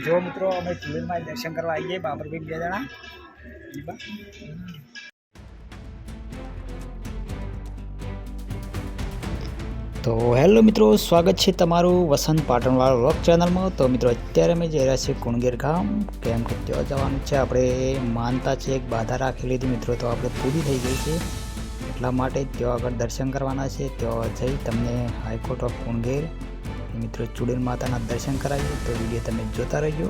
જો મિત્રો, અમે ચુડેલમાં દર્શન કરવા આવી બાબરભાઈ બે જણા. તો હેલો મિત્રો, સ્વાગત છે તમારું વસંત પાટણવાળા વ્લોગ ચેનલમાં. તો મિત્રો, અત્યારે અમે જઈ રહ્યા છીએ કુણગેર ગામ. કેમ કે ત્યાં જવાનું છે, આપણે માનતા છે એક બાધા રાખેલી હતી મિત્રો, તો આપણે પૂરી થઈ ગઈ છે. એટલા માટે ત્યાં આગળ દર્શન કરવાના છે, ત્યાં જઈ તમને હાઈકોર્ટ ઓફ કુણગેર મિત્રો ચુડેલ માતાના દર્શન કરાવીએ તો વીડિયો તમે જોતા રહેજો.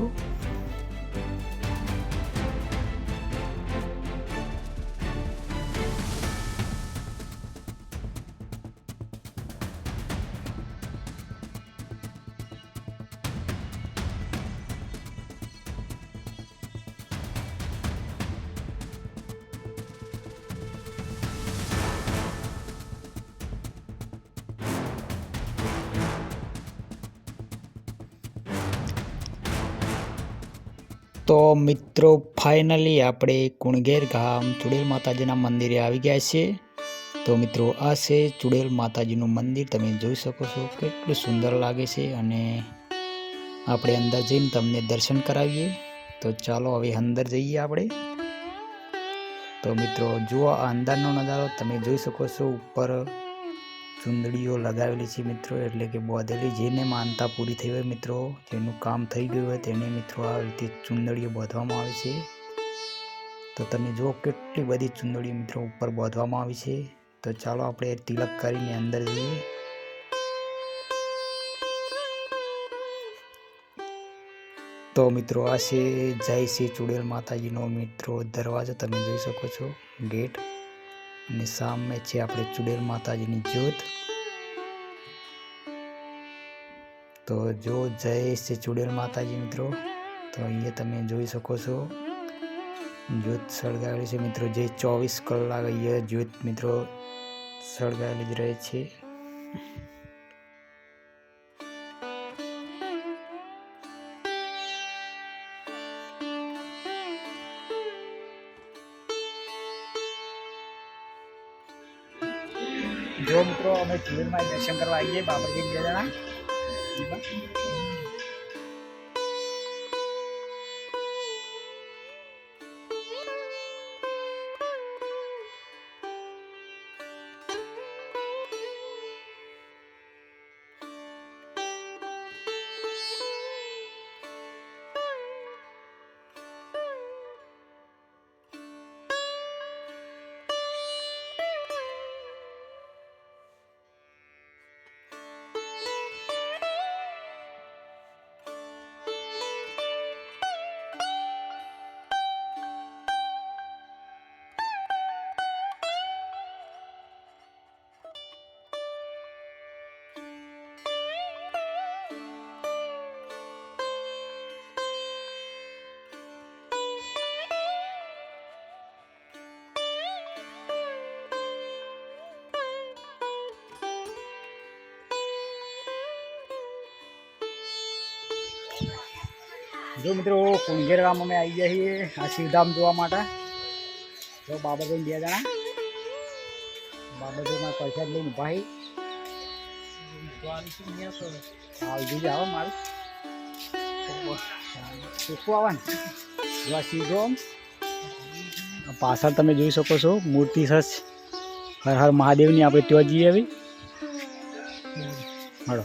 તો મિત્રો ફાઇનલી આપણે કુણગેર ગામ ચુડેલ માતાજીના મંદિરે આવી ગયા છીએ. તો મિત્રો, આ છે ચુડેલ માતાજીનું મંદિર. તમે જોઈ શકો છો કેટલું સુંદર લાગે છે અને આપણે અંદર જઈને તમને દર્શન કરાવીએ. તો ચાલો હવે અંદર જઈએ આપણે. તો મિત્રો, જુઓ આ અંદરનો નજારો. તમે જોઈ શકો છો ઉપર ચુંદડીઓ લગાવેલી છે મિત્રો, એટલે કે બોધેલી જેને માનતા પૂરી થઈ હોય મિત્રો. જેનું કામ થઈ ગયું હોય તેને મિત્રો આ રીતે ચુંદડીઓ બાંધવામાં આવે છે. તો તમે જુઓ કેટલી બધી ચૂંદડીઓ મિત્રો ઉપર બાંધવામાં આવી છે. તો ચાલો આપણે તિલક કરીને અંદર જઈએ. તો મિત્રો આ છે જય શ્રી ચુડેલ માતાજીનો મિત્રો દરવાજો, તમે જોઈ શકો છો ગેટ. અને સામે છે આપણે ચુડેલ માતાજીની જ્યોત. તો જો જય શ્રી ચુડેલ માતાજી મિત્રો, તો અહીંયા તમે જોઈ શકો છો. જ્યોત સળગાવેલી છે મિત્રો, જે ચોવીસ કલાક અહીંયા જ્યોત મિત્રો સળગાવેલી જ રહે છે. જો મિત્રો અમે ચુડેલમાં દર્શન કરવા આવીએ ગયા બાબરજી બે જણા. જો મિત્રો કુણગેર ગામ અમે આવી ગયા છીએ આ શિવધામ જોવા માટે. જો બાબાભાઈ બે જણા. બાબાભાઈમાં પૈસા લઈને ભાઈ હાલ જોઈ આવો મારું. શીખવું આવે ને. જો આ શિવધામ પાછળ તમે જોઈ શકો છો, મૂર્તિ સચ હર હર મહાદેવની આપણે ત્યાં જઈએ આવી. હળો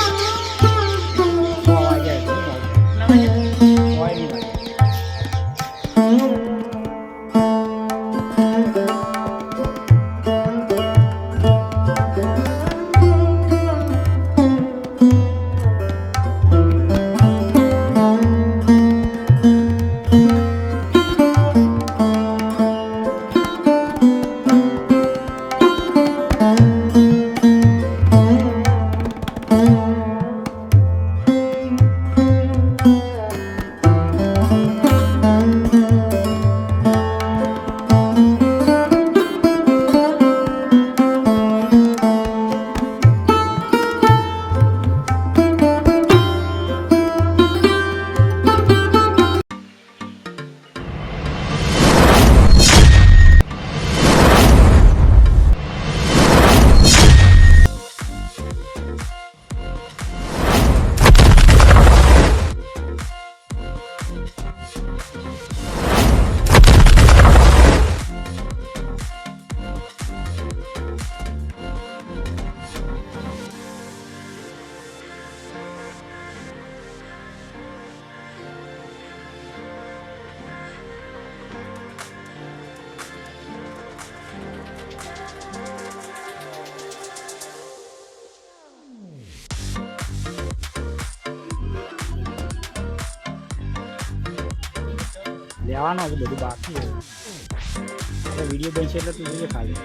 બેવાનો છે બધું બાકી એટલે વીડિયો બનશે એટલે તું જોઈએ ખાલી.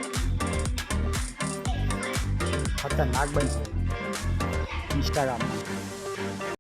ખતરનાક બનશે. ઇન્સ્ટાગ્રામમાં